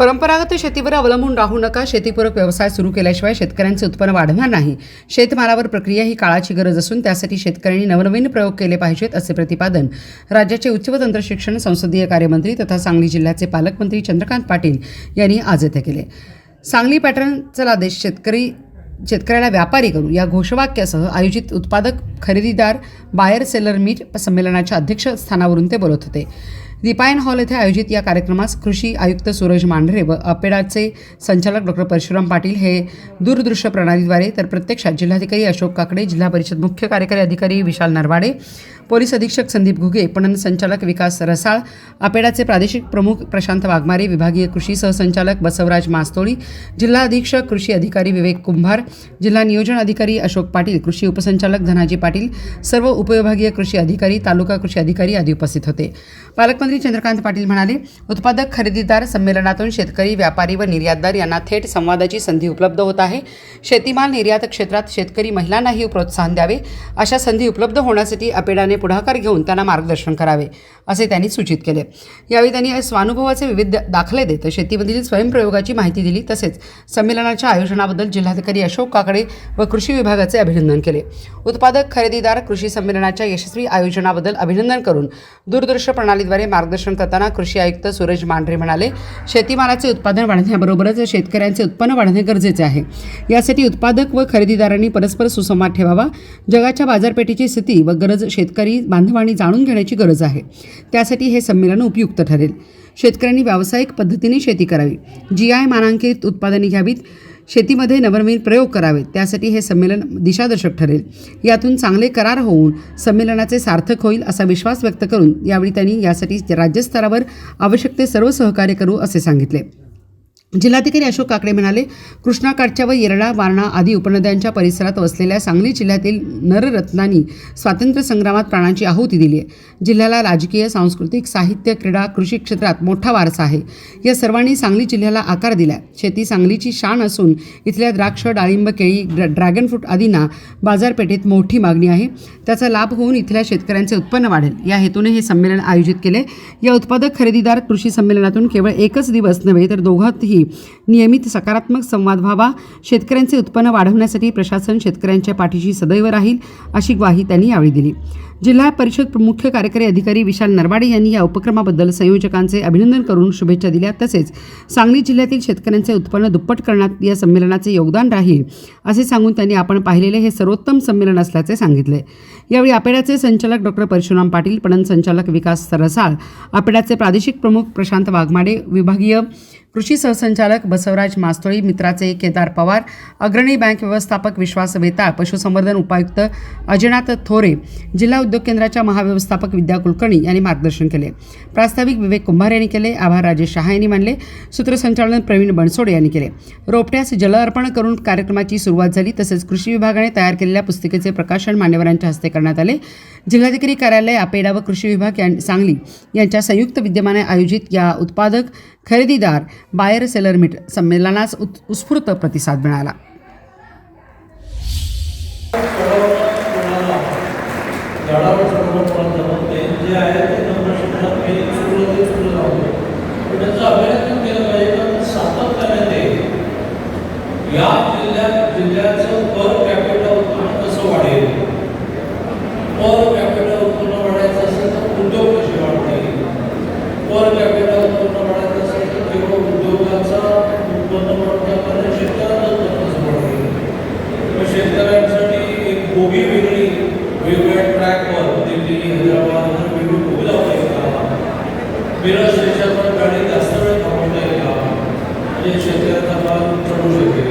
परंपरागत शेतीवर अवलंबून राहू नका. शेतीपूरक व्यवसाय सुरू केल्याशिवाय शेतकऱ्यांचे उत्पन्न वाढणार नाही. शेतमालावर प्रक्रिया ही काळाची गरज असून त्यासाठी शेतकऱ्यांनी नवनवीन प्रयोग केले पाहिजेत असे प्रतिपादन राज्याचे उच्च व तंत्रशिक्षण संसदीय कार्यमंत्री तथा सांगली जिल्ह्याचे पालकमंत्री चंद्रकांत पाटील यांनी आज येथे केले. सांगली पॅटर्न चला देश शेतकरी शेतकऱ्याला व्यापारी करू या घोषवाक्यासह आयोजित उत्पादक खरेदीदार बायर सेलर मीट संमेलनाच्या अध्यक्षस्थानावरून ते बोलत होते. दीपायन हॉल येथे आयोजित या कार्यक्रमास कृषी आयुक्त सूरज मांढरे व अपेडाचे संचालक डॉक्टर परशुराम पाटील हे दूरदृश्य प्रणालीद्वारे तर प्रत्यक्षात जिल्हाधिकारी अशोक काकडे जिल्हा परिषद मुख्य कार्यकारी अधिकारी विशाल नरवाडे पोलीस अधीक्षक संदीप घुगे पणन संचालक विकास रसाळ आपेडाचे प्रादेशिक प्रमुख प्रशांत वाघमारे विभागीय कृषी सहसंचालक बसवराज मास्तोळी जिल्हा अधीक्षक कृषी अधिकारी विवेक कुंभार जिल्हा नियोजन अधिकारी अशोक पाटील कृषी उपसंचालक धनाजी पाटील सर्व उपविभागीय कृषी अधिकारी तालुका कृषी अधिकारी आदी उपस्थित होते. पालकमंत्री चंद्रकांत पाटील म्हणाले उत्पादक खरेदीदार संमेलनातून शेतकरी व्यापारी व निर्यातदार यांना थेट संवादाची संधी उपलब्ध होत आहे. शेतीमाल निर्यात क्षेत्रात शेतकरी महिलांनाही प्रोत्साहन द्यावे. अशा संधी उपलब्ध होण्यासाठी अपेडाने पुढाकार घेऊन त्यांना मार्गदर्शन करावे असे त्यांनी सूचित केले. यावेळी त्यांनी स्वानुभवाचे विविध दाखले देत शेतीमधील स्वयंप्रयोगाची माहिती दिली तसेच संमेलनाच्या आयोजनाबद्दल जिल्हाधिकारी अशोक काकडे व कृषी विभागाचे अभिनंदन केले. उत्पादक खरेदीदार कृषी संमेलनाच्या यशस्वी आयोजनाबद्दल अभिनंदन करून दूरदृश्य प्रणालीद्वारे मार्गदर्शन करताना कृषी आयुक्त सूरज मांढरे म्हणाले शेतीमालाचे उत्पादन वाढण्याबरोबरच शेतकऱ्यांचे उत्पन्न वाढणे गरजेचे आहे. यासाठी उत्पादक व खरेदीदारांनी परस्पर सुसंवाद ठेवावा जगाच्या बाजारपेठेची स्थिती व गरज शेतकरी बांधवांनी जाणून घेण्याची गरज आहे. त्यासाठी हे संमेलन उपयुक्त ठरेल. शेतकऱ्यांनी व्यावसायिक पद्धतीने शेती करावी. जी आय मानांकित उत्पादने घ्यावीत. शेतीमध्ये नवनवीन प्रयोग करावेत. त्यासाठी हे संमेलन दिशादर्शक ठरेल. यातून चांगले करार होऊन संमेलनाचे सार्थक होईल असा विश्वास व्यक्त करून यावेळी त्यांनी यासाठी राज्यस्तरावर आवश्यक ते सर्व सहकार्य करू असे सांगितले. जिल्हाधिकारी अशोक काकडे म्हणाले कृष्णाकाठच्या व येरळा वारणा आदी उपनद्यांच्या परिसरात वसलेल्या सांगली जिल्ह्यातील नररत्नांनी स्वातंत्र्य संग्रामात प्राणांची आहुती दिली आहे. जिल्ह्याला राजकीय सांस्कृतिक साहित्य क्रीडा कृषी क्षेत्रात मोठा वारसा आहे. या सर्वांनी सांगली जिल्ह्याला आकार दिला शेती सांगलीची शान असून इथल्या द्राक्ष डाळिंब केळी ड्रॅगन फ्रूट आदींना बाजारपेठेत मोठी मागणी आहे. त्याचा लाभ होऊन इथल्या शेतकऱ्यांचे उत्पन्न वाढेल. या हेतूने हे संमेलन आयोजित केले. या उत्पादक खरेदीदार कृषी संमेलनातून केवळ एकच दिवस नव्हे तर दोघांतही नियमित सकारात्मक संवाद व्हावा. शेतकऱ्यांचे उत्पन्न वाढवण्यासाठी प्रशासन शेतकऱ्यांच्या पाठीशी सदैव राहील अशी ग्वाही त्यांनी यावेळी दिली. जिल्हा परिषद मुख्य कार्यकारी अधिकारी विशाल नरवाडे यांनी या उपक्रमाबद्दल संयोजकांचे अभिनंदन करून शुभेच्छा दिल्या. तसेच सांगली जिल्ह्यातील शेतकऱ्यांचे उत्पन्न दुप्पट करण्यात या संमेलनाचे योगदान राहील असे सांगून त्यांनी आपण पाहिलेले हे सर्वोत्तम संमेलन असल्याचे सांगितले. यावेळी आपेड्याचे संचालक डॉक्टर परशुराम पाटील पणन संचालक विकास सरसाळ आपेड्याचे प्रादेशिक प्रमुख प्रशांत वाघमाडे विभागीय कृषी सहसंचालक बसवराज मास्तोळी मित्राचे केदार पवार अग्रणी बँक व्यवस्थापक विश्वास वेताळ पशुसंवर्धन उपायुक्त अजयनाथ थोरे जिल्हा उद्योग केंद्राच्या महाव्यवस्थापक विद्या कुलकर्णी यांनी मार्गदर्शन केले. प्रास्ताविक विवेक कुंभार यांनी केले आभार राजेश शहा यांनी मानले सूत्रसंचालन प्रवीण बनसोडे यांनी केले. रोपट्यास जल अर्पण करून कार्यक्रमाची सुरुवात झाली तसेच कृषी विभागाने तयार केलेल्या पुस्तिकेचे प्रकाशन मान्यवरांच्या हस्ते करण्यात आले. जिल्हाधिकारी कार्यालय आपेडा व कृषी विभाग सांगली यांच्या संयुक्त विद्यमाने आयोजित या उत्पादक खरेदीदार बायर सेलर मीट संमेलनास उत्स्फूर्त प्रतिसाद मिळाला. या जिल्ह्यात जिल्ह्याचं पर कॅपिटल उत्पन्न कसं वाढेल? पर म्हणजे शेतकऱ्याचा भाग पडू शकेल